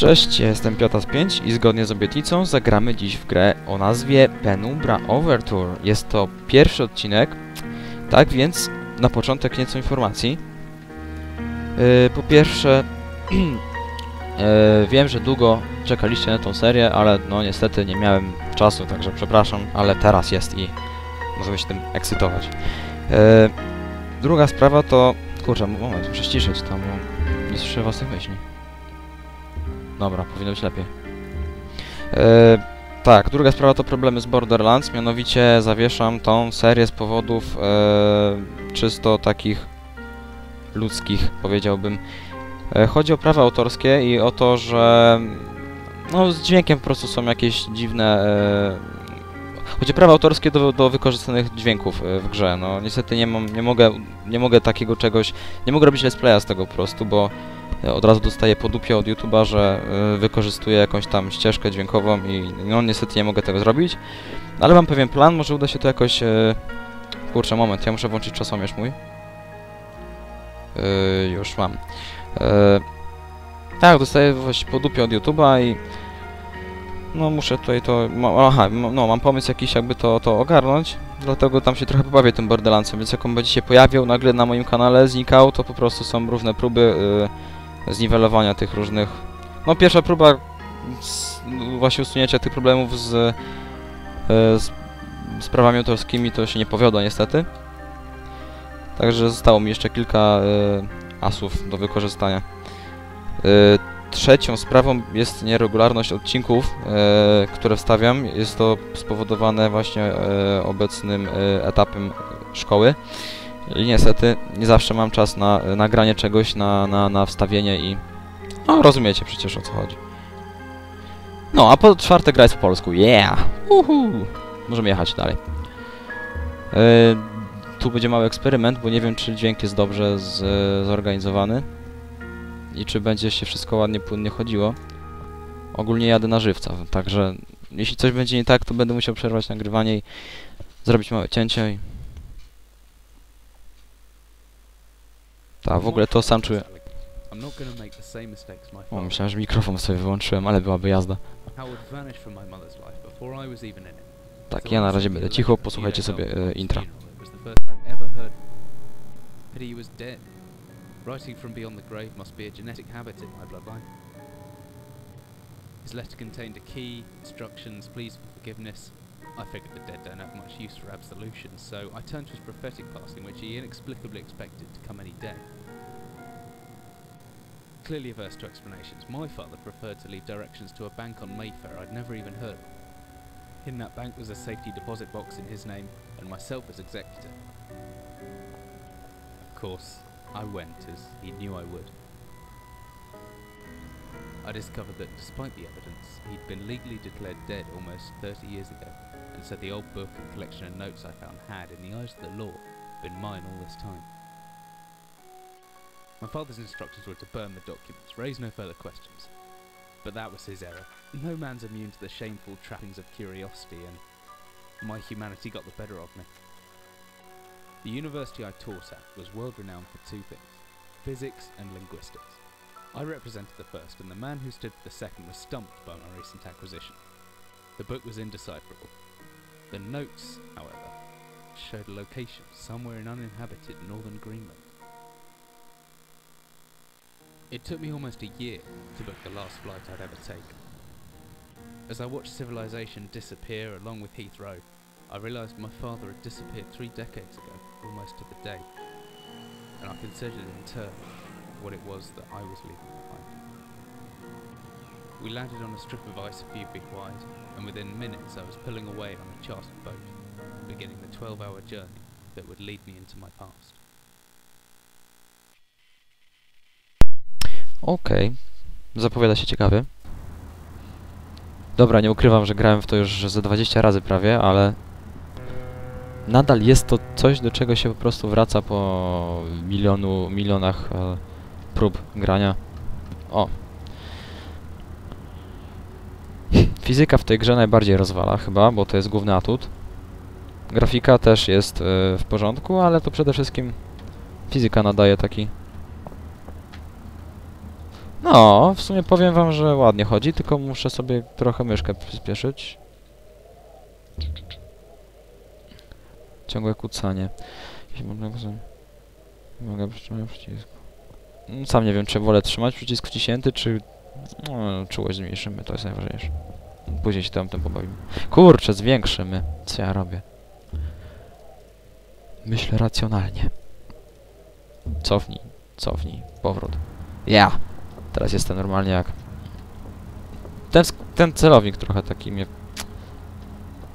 Cześć, jestem Piotas5 i zgodnie z obietnicą zagramy dziś w grę o nazwie Penumbra Overture. Jest to pierwszy odcinek, tak więc na początek nieco informacji. Yy, po pierwsze, yy, wiem, że długo czekaliście na tą serię, ale no niestety nie miałem czasu, także przepraszam, ale teraz jest i możemy się tym ekscytować. Yy, druga sprawa to... Kurczę, moment, muszę ściszyć tam, nie słyszę własnych myśli. Dobra, powinno być lepiej. E, tak, druga sprawa to problemy z Borderlands, mianowicie zawieszam tą serię z powodów e, czysto takich ludzkich, powiedziałbym. E, chodzi o prawa autorskie i o to, że no, z dźwiękiem po prostu są jakieś dziwne... E, Chodzi o prawa autorskie do, do wykorzystanych dźwięków e, w grze. No niestety nie, mam, nie, mogę, nie mogę takiego czegoś... Nie mogę robić let's playa z tego po prostu, bo e, od razu dostaję podupie od YouTube'a, że y, wykorzystuję jakąś tam ścieżkę dźwiękową i no niestety nie mogę tego zrobić. Ale mam pewien plan, może uda się to jakoś... Kurczę, moment, ja muszę włączyć czasomierz mój. Y, już mam. Y, tak, dostaję właśnie podupie od YouTube'a i... No muszę tutaj to... Aha, no mam pomysł jakiś jakby to, to ogarnąć. Dlatego tam się trochę pobawię tym Borderlandsem, więc jak on będzie się pojawiał nagle na moim kanale, znikał, to po prostu są różne próby y, zniwelowania tych różnych... No pierwsza próba z, właśnie usunięcia tych problemów z, y, z, z prawami autorskimi to się nie powiodła niestety. Także zostało mi jeszcze kilka y, asów do wykorzystania. Y, trzecią sprawą jest nieregularność odcinków, e, które wstawiam. Jest to spowodowane właśnie e, obecnym e, etapem szkoły. I niestety nie zawsze mam czas na e, nagranie czegoś, na, na, na wstawienie i... No, rozumiecie przecież o co chodzi. No, a po czwarte gra jest po polsku. Yeah! Uhu! Możemy jechać dalej. E, tu będzie mały eksperyment, bo nie wiem, czy dźwięk jest dobrze z, zorganizowany i czy będzie się wszystko ładnie, płynnie chodziło. Ogólnie jadę na żywca, także jeśli coś będzie nie tak, to będę musiał przerwać nagrywanie i zrobić małe cięcie i... Tak, w ogóle to sam czuję. O, myślałem, że mikrofon sobie wyłączyłem, ale byłaby jazda. Tak, ja na razie będę cicho, posłuchajcie sobie e, intra. Pity was dead. Writing from beyond the grave must be a genetic habit in my bloodline. His letter contained a key, instructions, pleas for forgiveness. I figured the dead don't have much use for absolution, so I turned to his prophetic passing, which he inexplicably expected to come any day. Clearly averse to explanations, my father preferred to leave directions to a bank on Mayfair I'd never even heard of. In that bank was a safety deposit box in his name, and myself as executor. Of course, I went as he knew I would. I discovered that despite the evidence, he'd been legally declared dead almost 30 years ago, and so the old book and collection of notes I found had, in the eyes of the law, been mine all this time. My father's instructions were to burn the documents, raise no further questions. But that was his error. No man's immune to the shameful trappings of curiosity, and my humanity got the better of me. The university I taught at was world renowned for two things physics and linguistics. I represented the first, and the man who stood for the second was stumped by my recent acquisition. The book was indecipherable. The notes, however, showed a location somewhere in uninhabited northern Greenland. It took me almost a year to book the last flight I'd ever taken. As I watched civilization disappear along with Heathrow, I realised my father had disappeared three decades ago, almost to the day, and I considered in turn what it was that I was leaving behind. We landed on a strip of ice a few feet wide, and within minutes I was pulling away on a chartered boat, beginning the 12 hour journey that would lead me into my past. Okej. Zapowiada się ciekawie. Dobra, nie ukrywam, że grałem w to już ze 20 razy prawie, ale... Nadal jest to coś, do czego się po prostu wraca po milionu, milionach e, prób grania. O. Fizyka w tej grze najbardziej rozwala chyba, bo to jest główny atut. Grafika też jest e, w porządku, ale to przede wszystkim fizyka nadaje taki No, w sumie powiem wam, że ładnie chodzi, tylko muszę sobie trochę myszkę przyspieszyć. Ciągłe kucanie. Mogę przytrzymać przycisk. Mm, Sam nie wiem, czy wolę trzymać przycisk wciśnięty, czy... No, czułość zmniejszymy, to jest najważniejsze. Później się tam tym pobawimy. Kurczę, zwiększymy. Co ja robię? Myślę racjonalnie. Cofnij, cofnij, powrót. Ja! Teraz jestem normalnie jak... Ten, ten celownik trochę taki mnie...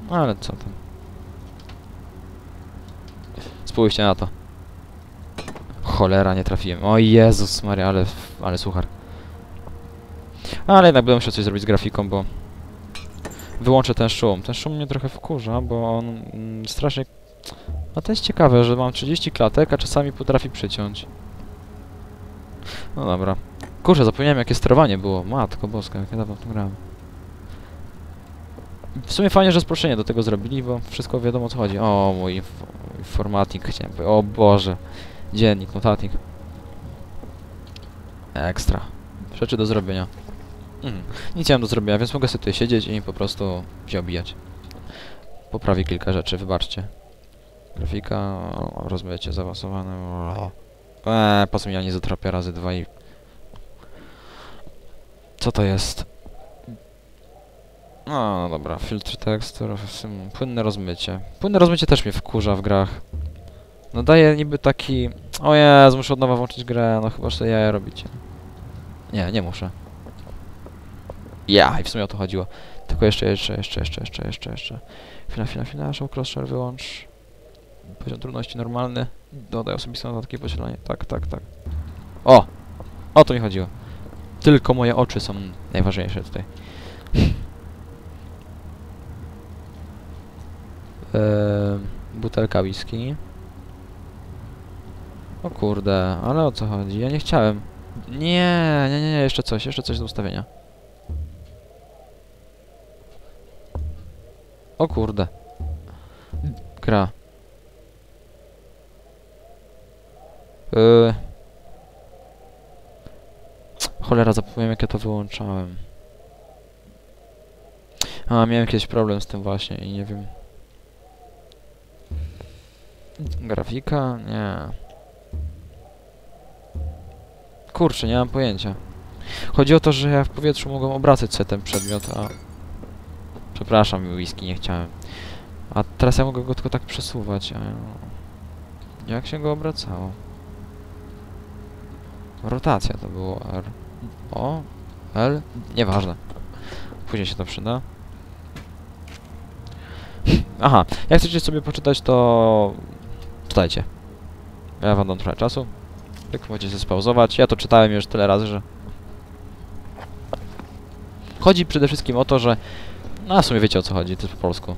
No ale co tam. Spójrzcie na to. Cholera, nie trafiłem. O Jezus Maria, ale, ale suchar. Ale jednak będę musiał coś zrobić z grafiką, bo... Wyłączę ten szum. Ten szum mnie trochę wkurza, bo on mm, strasznie... No to jest ciekawe, że mam 30 klatek, a czasami potrafi przyciąć. No dobra. Kurczę, zapomniałem jakie sterowanie było. Matko boska, jak ja dawno w grałem. W sumie fajnie, że sproszenie do tego zrobili, bo wszystko wiadomo o co chodzi. O, mój inf informatik chciałem powiedzieć. O Boże. Dziennik, notatnik. Ekstra. Rzeczy do zrobienia. Mhm. Nic nie mam do zrobienia, więc mogę sobie tutaj siedzieć i po prostu się obijać. Poprawię kilka rzeczy, wybaczcie. Grafika, rozmycie zaawansowane. Eee, po co mi ja nie zatrapię razy dwa i... Co to jest? No dobra, filtr tekstur, płynne rozmycie. Płynne rozmycie też mnie wkurza w grach. No daje niby taki... O Jezu, muszę od nowa włączyć grę, no chyba, że jaja robicie. Nie, nie muszę. Ja, i w sumie o to chodziło. Tylko jeszcze, jeszcze, jeszcze, jeszcze, jeszcze, jeszcze, jeszcze. Chwila, chwila, chwila, show cross wyłącz. Poziom trudności normalny. Dodaj osobiste notatki pośrednie. Tak, tak, tak. O! O to mi chodziło. Tylko moje oczy są najważniejsze tutaj. Butelka whisky. O kurde, ale o co chodzi? Ja nie chciałem. Nie, nie, nie, nie, jeszcze coś, jeszcze coś do ustawienia. O kurde. Gra. Yy. Cholera, zapomniałem jak ja to wyłączałem. A, miałem jakiś problem z tym właśnie i nie wiem. Grafika? Nie. Kurczę, nie mam pojęcia. Chodzi o to, że ja w powietrzu mogłem obracać sobie ten przedmiot, a... Przepraszam, whisky, nie chciałem. A teraz ja mogę go tylko tak przesuwać, a... Jak się go obracało? Rotacja to było R. O? L? Nieważne. Później się to przyda. Aha, jak chcecie sobie poczytać, to... Czytajcie. Ja wam dam trochę czasu. Jak możecie się spauzować. Ja to czytałem już tyle razy, że... Chodzi przede wszystkim o to, że... No, w sumie wiecie o co chodzi, to jest po polsku.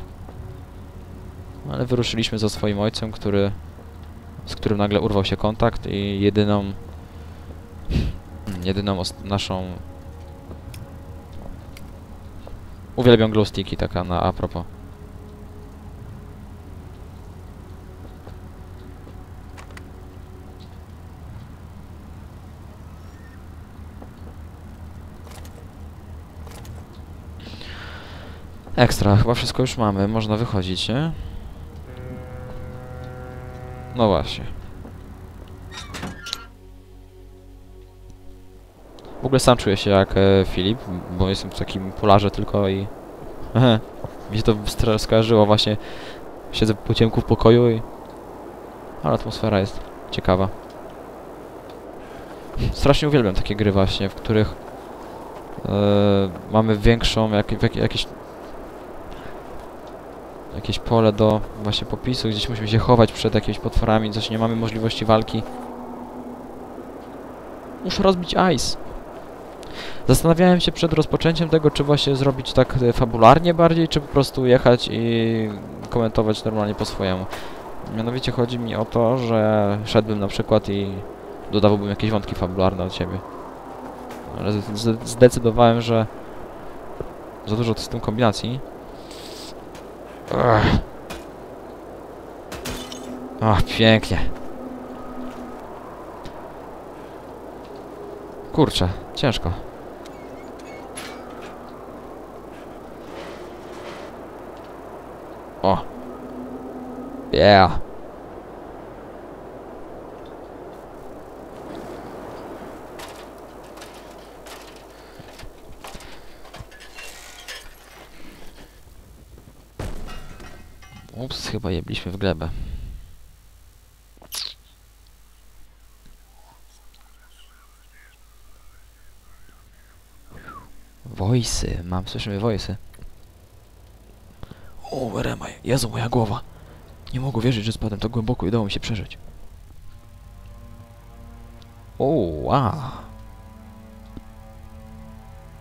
Ale wyruszyliśmy za swoim ojcem, który... Z którym nagle urwał się kontakt i jedyną... Jedyną naszą... Uwielbiam glowsticki, taka na a propos. Ekstra, chyba wszystko już mamy, można wychodzić, nie? No właśnie. W ogóle sam czuję się jak e, Filip, bo jestem w takim polarze tylko i... Mi się to skojarzyło właśnie. Siedzę po ciemku w pokoju i... Ale atmosfera jest ciekawa. Strasznie uwielbiam takie gry właśnie, w których e, mamy większą, jak, jak, jakieś jakieś pole do właśnie popisu, gdzieś musimy się chować przed jakimiś potworami, coś nie mamy możliwości walki. Muszę rozbić ice. Zastanawiałem się przed rozpoczęciem tego, czy właśnie zrobić tak e, fabularnie bardziej, czy po prostu jechać i komentować normalnie po swojemu. Mianowicie chodzi mi o to, że szedłbym na przykład i dodawałbym jakieś wątki fabularne od siebie. Ale zdecydowałem, że za dużo z tym kombinacji. Ugh. O, pięknie. Kurczę, ciężko. O! Yeah! Ups, chyba jebliśmy w glebę. Voice'y, mam, słyszymy voice'y. O, I? Jezu, moja głowa. Nie mogę wierzyć, że spadłem tak głęboko i udało mi się przeżyć. O, wow.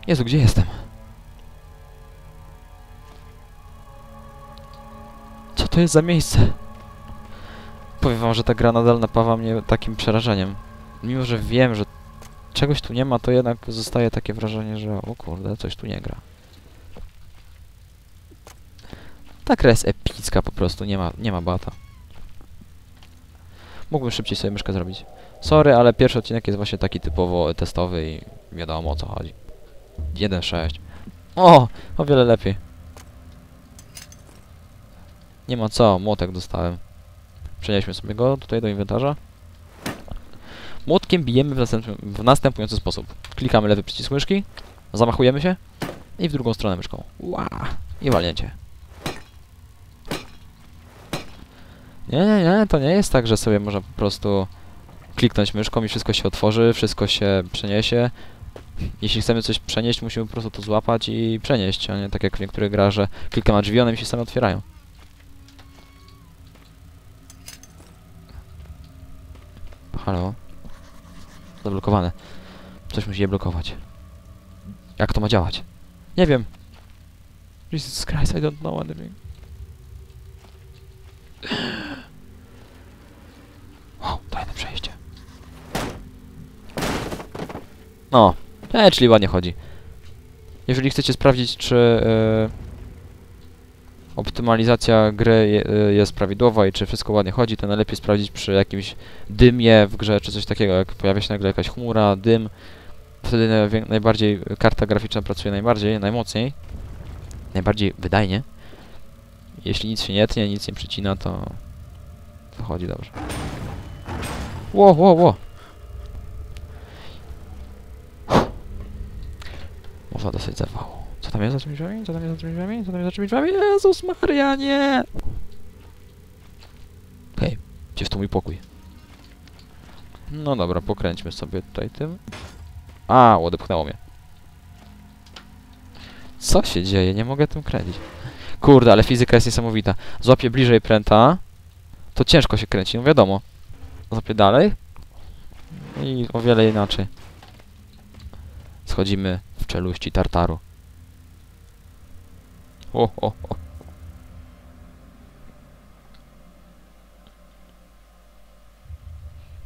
Jezu, gdzie jestem? To jest za miejsce? Powiem wam, że ta gra nadal napawa mnie takim przerażeniem. Mimo, że wiem, że czegoś tu nie ma, to jednak zostaje takie wrażenie, że o kurde, coś tu nie gra. Ta gra jest epicka po prostu, nie ma, nie ma bata. Mógłbym szybciej sobie myszkę zrobić. Sorry, ale pierwszy odcinek jest właśnie taki typowo testowy i wiadomo o co chodzi. 1.6. O! O wiele lepiej. Nie ma co, młotek dostałem. Przenieśmy sobie go tutaj do inwentarza. Młotkiem bijemy w, następny, w następujący sposób. Klikamy lewy przycisk myszki, zamachujemy się i w drugą stronę myszką. Ła! I walnięcie. Nie, nie, nie, to nie jest tak, że sobie można po prostu kliknąć myszką i wszystko się otworzy, wszystko się przeniesie. Jeśli chcemy coś przenieść, musimy po prostu to złapać i przenieść, a nie tak jak w niektórych grach, że klikam na drzwi, one mi się same otwierają. Halo? Zablokowane. Coś musi je blokować. Jak to ma działać? Nie wiem. Jesus Christ, I don't know anything. O, tajne przejście. No, e, czyli ładnie chodzi. Jeżeli chcecie sprawdzić, czy e, optymalizacja gry e, jest prawidłowa i czy wszystko ładnie chodzi, to najlepiej sprawdzić przy jakimś dymie w grze, czy coś takiego, jak pojawia się nagle jakaś chmura, dym. Wtedy najbardziej karta graficzna pracuje najbardziej, najmocniej, najbardziej wydajnie. Jeśli nic się nie tnie, nic nie przycina, to, to chodzi dobrze. Ło, ło, ło! Można dosyć zawało. Co tam jest za tymi drzwiami? Co tam jest za tymi drzwiami? Co tam jest za tymi drzwiami? Jezus Maria, nie! Hej, gdzie w to mój pokój? No dobra, pokręćmy sobie tutaj tym. A, odepchnęło mnie. Co się dzieje? Nie mogę tym kręcić. Kurde, ale fizyka jest niesamowita. Złapię bliżej pręta, to ciężko się kręci, no wiadomo. Złapię dalej i o wiele inaczej. Schodzimy w czeluści tartaru.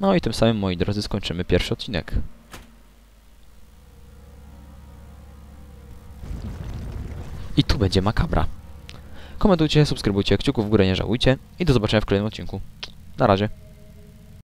No i tym samym, moi drodzy, skończymy pierwszy odcinek. I tu będzie makabra. Komentujcie, subskrybujcie, kciuków w górę nie żałujcie i do zobaczenia w kolejnym odcinku. Na razie.